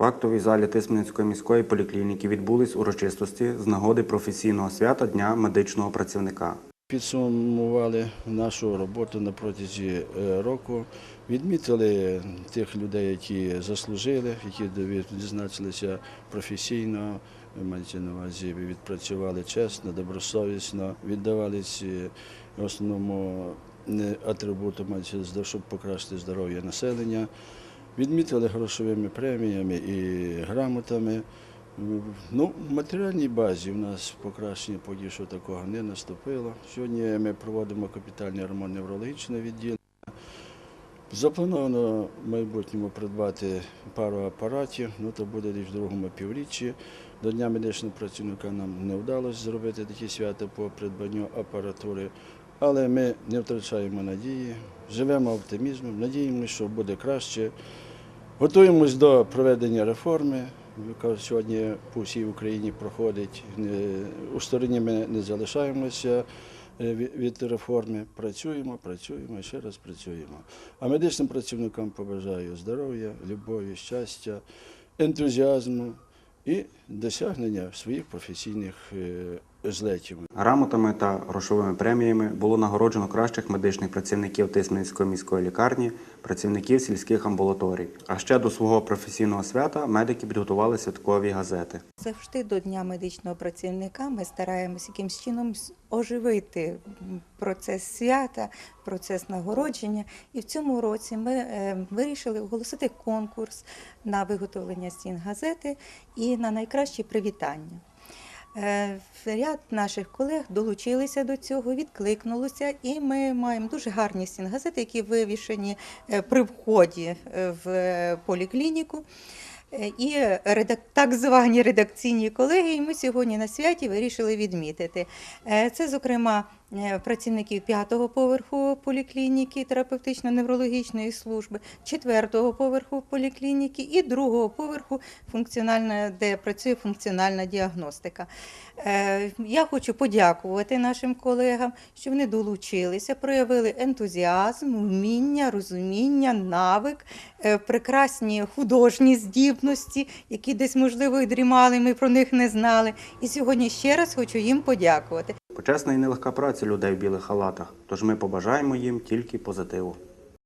В актовій залі Тисменницької міської поліклініки відбулись урочистості з нагоди професійного свята Дня медичного працівника. Підсумували нашу роботу на протязі е, року, відмітили тих людей, які заслужили, які відзначилися професійно, мається на увазі, відпрацювали чесно, добросовісно, віддавались е, основному не атрибуту, мається, щоб покращити здоров'я населення. Відмітили грошовими преміями і грамотами. Ну, в матеріальній базі в нас покращення поки що такого не наступило. Сьогодні ми проводимо капітальний ремонт неврологічного відділення. Заплановано в майбутньому придбати пару апаратів, ну то буде десь в другому півріччі. До Дня медичного працівника нам не вдалося зробити такі свята по придбанню апаратури, але ми не втрачаємо надії, живемо оптимізмом, надіємося, що буде краще. Готуємось до проведення реформи, яка сьогодні по всій Україні проходить. У стороні ми не залишаємося е, від реформи. Працюємо, працюємо і ще раз працюємо. А медичним працівникам побажаю здоров'я, любові, щастя, ентузіазму і досягнення своїх професійних злетів. Грамотами та грошовими преміями було нагороджено кращих медичних працівників Тисменницької міської лікарні, працівників сільських амбулаторій. А ще до свого професійного свята медики підготували святкові газети. Завжди до Дня медичного працівника ми стараємось якимсь чином оживити процес свята, процес нагородження. І в цьому році ми е, вирішили оголосити конкурс на виготовлення стін газети і на найкращі привітання. Е, Ряд наших колег долучилися до цього, відкликнулися, і ми маємо дуже гарні стінгазети, які вивішені е, при вході е, в поліклініку. Е, І так звані редакційні колегії ми сьогодні на святі вирішили відмітити. Е, Це, зокрема, е, працівників п'ятого поверху поліклініки терапевтично-неврологічної служби, четвертого поверху поліклініки і другого поверху, функціональна, де працює функціональна діагностика. Я хочу подякувати нашим колегам, що вони долучилися, проявили ентузіазм, вміння, розуміння, навик, прекрасні художні здібності, які десь, можливо, і дрімали, ми про них не знали. І сьогодні ще раз хочу їм подякувати. Почесна і нелегка праця людей в білих халатах, тож ми побажаємо їм тільки позитиву.